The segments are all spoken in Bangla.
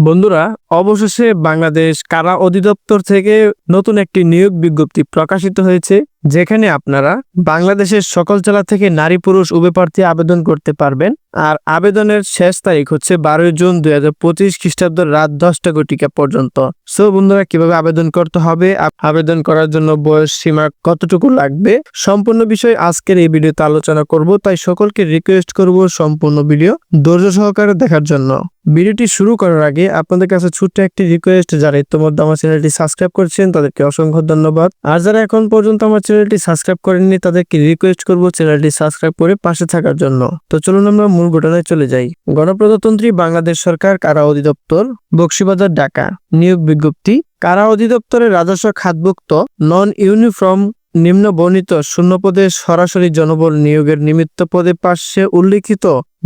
বন্ধুরা অবশেষে বাংলাদেশ কারা অধিদপ্তর থেকে নতুন একটি নিয়োগ বিজ্ঞপ্তি প্রকাশিত হয়েছে? যেখানে আপনারা বাংলাদেশের সকল জেলা থেকে নারী পুরুষ উভয় প্রার্থী আবেদন করতে পারবেন। আর আবেদনের শেষ তারিখ হচ্ছে বারোই জুন দুই হাজার পঁচিশ খ্রিস্টাব্দ রাত দশটা ঘটিকা পর্যন্ত। সো বন্ধুরা, কীভাবে আবেদন করতে হবে? আবেদন করার জন্য বয়স সীমা কতটুকু লাগবে? সম্পূর্ণ বিষয় আজকের এই ভিডিওতে আলোচনা করব, তাই সকলকে রিকোয়েস্ট করব সম্পূর্ণ ভিডিও ধৈর্য সহকারে দেখার জন্য। ভিডিওটি শুরু করার আগে আপনাদের কাছে ছোট্ট একটি রিকোয়েস্ট যারা ইতিমধ্যে আমার চ্যানেলটি সাবস্ক্রাইব করছেন, তাদেরকে অসংখ্য ধন্যবাদ। আর যারা এখন পর্যন্ত আমার চ্যানেলটি সাবস্ক্রাইব করেননি তাদেরকে রিকোয়েস্ট করব চ্যানেলটি সাবস্ক্রাইব করে পাশে থাকার জন্য। তো চলুন আমরা মূল ঘটনায় চলে যাই। গণপ্রজাতন্ত্রী বাংলাদেশ সরকার, কারা অধিদপ্তর? বক্সিবাজার, ঢাকা। নিয়োগ বিজ্ঞপ্তি, কারা অধিদপ্তরের রাজস্ব খাতভুক্ত নন ইউনিফর্ম নিম্ন বর্ণিত শূন্য পদে সরাসরি জনবল নিয়োগের নিমিত্ত পদে পার্শ্বে উল্লিখিত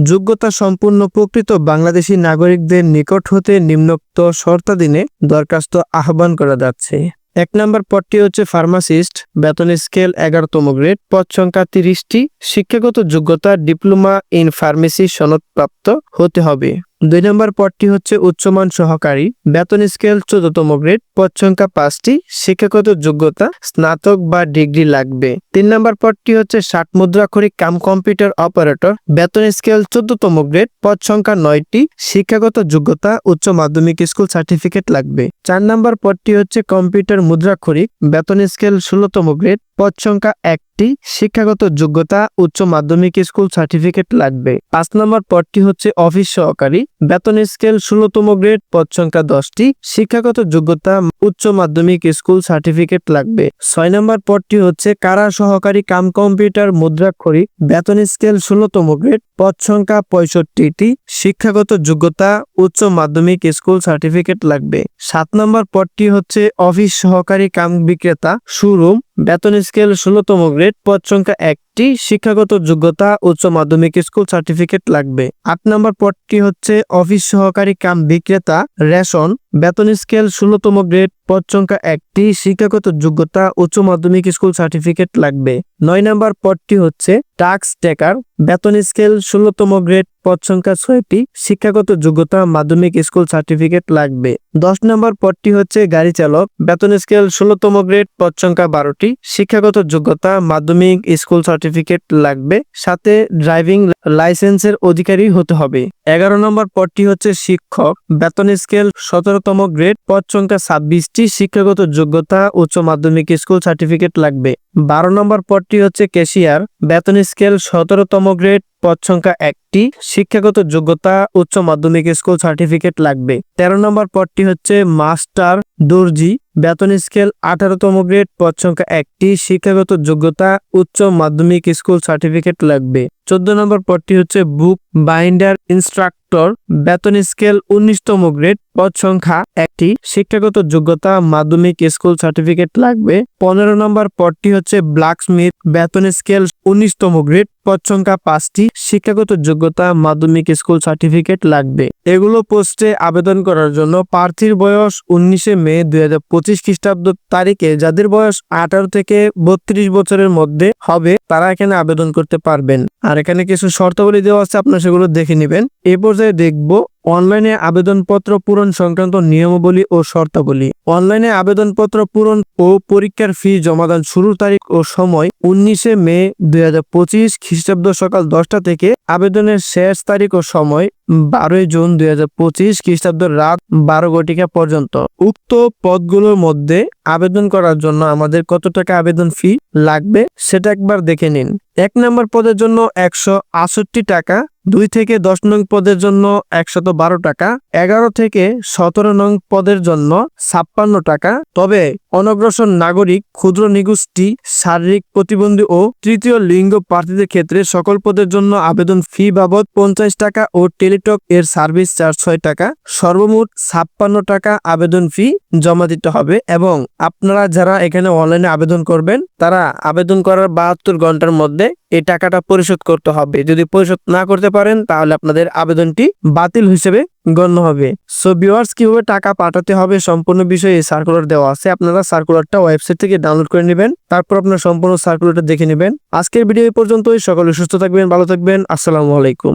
যোগ্যতা সম্পূর্ণ প্রকৃত বাংলাদেশী নাগরিকদের নিকট হতে নিম্নোক্ত শর্তাধীনে দরখাস্ত আহ্বান করা যাচ্ছে। এক নম্বর পদটি হচ্ছে ফার্মাসিস্ট, বেতন স্কেল এগারোতম গ্রেড, পদ সংখ্যা তিরিশটি। শিক্ষাগত যোগ্যতা, ডিপ্লোমা ইন ফার্মেসি সনদপ্রাপ্ত হতে হবে। দুই নম্বর পদটি হচ্ছে উচ্চমান সহকারী। বেতন স্কেল চোদ্দতম গ্রেড। পদ সংখ্যা পাঁচটি। শিক্ষাগত যোগ্যতা, স্নাতক বা ডিগ্রি লাগবে। তিন নম্বর পদটি হচ্ছে ষাট মুদ্রাক্ষরিক কাম কম্পিউটার অপারেটর। বেতন স্কেল চোদ্দতম গ্রেড। পদ সংখ্যা নয়টি। শিক্ষাগত যোগ্যতা, উচ্চ মাধ্যমিক স্কুল সার্টিফিকেট লাগবে। চার নম্বর পদটি হচ্ছে কম্পিউটার মুদ্রাক্ষরিক। বেতন স্কেল ষোলোতম গ্রেড। পদ সংখ্যা একটি। শিক্ষাগত যোগ্যতা, উচ্চ মাধ্যমিক স্কুল সার্টিফিকেট লাগবে। পাঁচ নম্বর পদটি হচ্ছে অফিস সহকারী। বেতন স্কেল ষোলোতম গ্রেড, পদ সংখ্যা দশটি, শিক্ষাগত যোগ্যতা, উচ্চ মাধ্যমিক স্কুল সার্টিফিকেট লাগবে। ছয় নম্বর পদটি হচ্ছে কারা সহকারী কাম কম্পিউটার মুদ্রাক্ষরিক বেতন স্কেল ষোলোতম গ্রেড, পদ সংখ্যা পঁয়ষট্টিটি, শিক্ষাগত যোগ্যতা, উচ্চ মাধ্যমিক স্কুল সার্টিফিকেট লাগবে। সাত নম্বর পদটি হচ্ছে অফিস সহকারী কাম বিক্রেতা, শোরুম বেতন স্কেল ষোলোতম গ্রেড, পদ সংখ্যা একটি, শিক্ষাগত যোগ্যতা, উচ্চ মাধ্যমিক স্কুল সার্টিফিকেট লাগবে। আট নম্বর পদটি হচ্ছে অফিস সহকারী কাম বিক্রেতা, রেশন। বেতন স্কেল ষোলোতম গ্রেড, পদ সংখ্যা একটি, শিক্ষাগত যোগ্যতা, উচ্চ মাধ্যমিক স্কুল সার্টিফিকেট লাগবে। নয় নম্বর পদটি হচ্ছে টাক্স টেকার, বেতন স্কেল ষোলোতম গ্রেড, পদ সংখ্যা ছয়টি, শিক্ষাগত যোগ্যতা, মাধ্যমিক স্কুল সার্টিফিকেট লাগবে। দশ নম্বর পদটি হচ্ছে গাড়ি চালক, বেতন স্কেল ষোলোতম গ্রেড, পদ সংখ্যা বারোটি, শিক্ষাগত যোগ্যতা, মাধ্যমিক স্কুল সার্টিফিকেট লাগবে, সাথে ড্রাইভিং লাইসেন্সের অধিকারী হতে হবে। এগারো নম্বর পদটি হচ্ছে শিক্ষক, বেতন স্কেল সতেরোতম গ্রেড, পদ সংখ্যা ছাব্বিশটি, শিক্ষাগত যোগ্যতা, উচ্চ মাধ্যমিক স্কুল সার্টিফিকেট লাগবে। বারো নম্বর পদটি হচ্ছে ক্যাশিয়ার। বেতন স্কেল সতেরোতম গ্রেড, পদ সংখ্যা একটি। শিক্ষাগত যোগ্যতা, উচ্চ মাধ্যমিক স্কুল সার্টিফিকেট লাগবে। তেরো নম্বর পদটি হচ্ছে মাস্টার দর্জি। বেতন স্কেল আঠারোতম গ্রেড, পদ সংখ্যা একটি। শিক্ষাগত যোগ্যতা, উচ্চ মাধ্যমিক স্কুল সার্টিফিকেট লাগবে। চোদ্দ নম্বর পদটি হচ্ছে বুক বাইন্ডার ইনস্ট্রাক্টর। বেতন স্কেল উনিশতম গ্রেড, পদ সংখ্যা একটি শিক্ষাগত যোগ্যতা, মাধ্যমিক স্কুল সার্টিফিকেট লাগবে। পনেরো নম্বর পদটি হচ্ছে ব্ল্যাকস্মিথ, বেতন স্কেল উনিশতম গ্রেড। পদ সংখ্যা পাঁচটি, শিক্ষাগত যোগ্যতা, মাধ্যমিক স্কুল সার্টিফিকেট লাগবে। এগুলো পোস্টে আবেদন করার জন্য প্রার্থীর বয়স উনিশে মে দুই হাজার পঁচিশ খ্রিস্টাব্দ তারিখে। যাদের বয়স আঠারো থেকে বত্রিশ বছরের মধ্যে হবে, তারা এখানে আবেদন করতে পারবেন। আর এখানে কিছু শর্তাবলী দেওয়া আছে, আপনারা সেগুলো দেখে নেবেন। এই পর্যায়ে দেখব অনলাইনে আবেদনপত্র পূরণ সংক্রান্ত নিয়মাবলী ও শর্তাবলী। অনলাইনে আবেদনপত্র পূরণ ও পরীক্ষার ফি জমাদান শুরুর তারিখ ও সময় উনিশে মে দুই হাজার পঁচিশ খ্রিস্টাব্দ সকাল দশটা থেকে আবেদনের শেষ তারিখ ও সময় বারোই জুন দুই হাজার পঁচিশ খ্রিস্টাব্দ রাত বারো ঘটিকা পর্যন্ত। উক্ত পদগুলোর মধ্যে আবেদন করার জন্য আমাদের কত টাকা আবেদন ফি লাগবে সেটা একবার দেখে নিন। এক নম্বর পদের জন্য একশো টাকা দুই থেকে দশ নং পদের জন্য একশত বারো টাকা, এগারো থেকে সতেরো নং পদের জন্য ছাপ্পান্ন টাকা। তবে অনগ্রসর নাগরিক, ক্ষুদ্র নিগোষ্ঠী, শারীরিক প্রতিবন্ধী ও তৃতীয় লিঙ্গ প্রার্থীদের ক্ষেত্রে সকল পদের জন্য আবেদন ফি বাবদ পঞ্চাশ টাকা ও টেলিটক এর সার্ভিস চার্জ ছয় টাকা। সর্বমোট ছাপ্পান্ন টাকা আবেদন ফি জমা দিতে হবে এবং আপনারা যারা এখানে অনলাইনে আবেদন করবেন, তারা আবেদন করার বাহাত্তর ঘণ্টার মধ্যে এই টাকাটা পরিশোধ করতে হবে। যদি পরিশোধ না করতে পারেন, তাহলে আপনাদের আবেদনটি বাতিল হিসেবে গণ্য হবে। সো ভিউয়ার্স কীভাবে টাকা পাঠাতে হবে সম্পূর্ণ বিষয়ে সার্কুলার দেওয়া আছে। আপনারা সার্কুলারটা ওয়েবসাইট থেকে ডাউনলোড করে নেবেন, তারপর আপনার সম্পূর্ণ সার্কুলারটা দেখে নেবেন। আজকের ভিডিও এই পর্যন্তই। সকলে সুস্থ থাকবেন, ভালো থাকবেন। আসসালামু আলাইকুম।